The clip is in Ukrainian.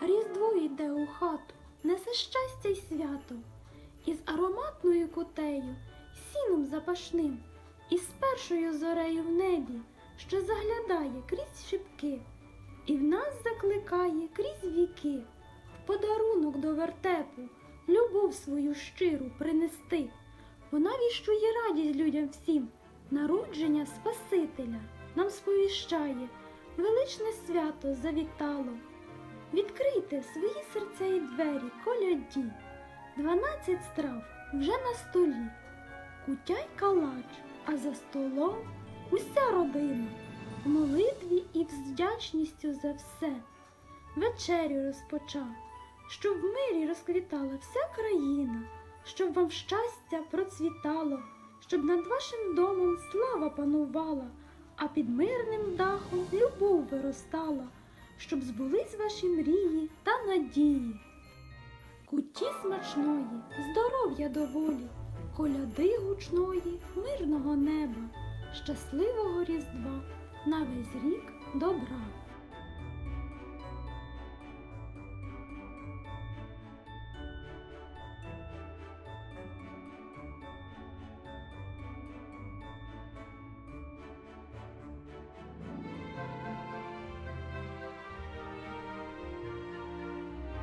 Різдво йде у хату, несе щастя й свято, із ароматною кутею, сіном запашним, і з першою зорею в небі, що заглядає крізь шибки, і в нас закликає крізь віки, в подарунок до вертепу, любов свою щиру принести. Вона віщує радість людям всім, народження Спасителя нам сповіщає, величне свято завітало. Відкрийте свої серця і двері, коляді, дванадцять страв вже на столі, кутя й калач, а за столом уся родина, в молитві і вдячністю за все. Вечерю розпочав, щоб в мирі розквітала вся країна, щоб вам щастя процвітало, щоб над вашим домом слава панувала, а під мирним дахом любов виростала, щоб збулись ваші мрії та надії. Куті смачної, здоров'я доволі, коляди гучної, мирного неба, щасливого різдва, на весь рік добра.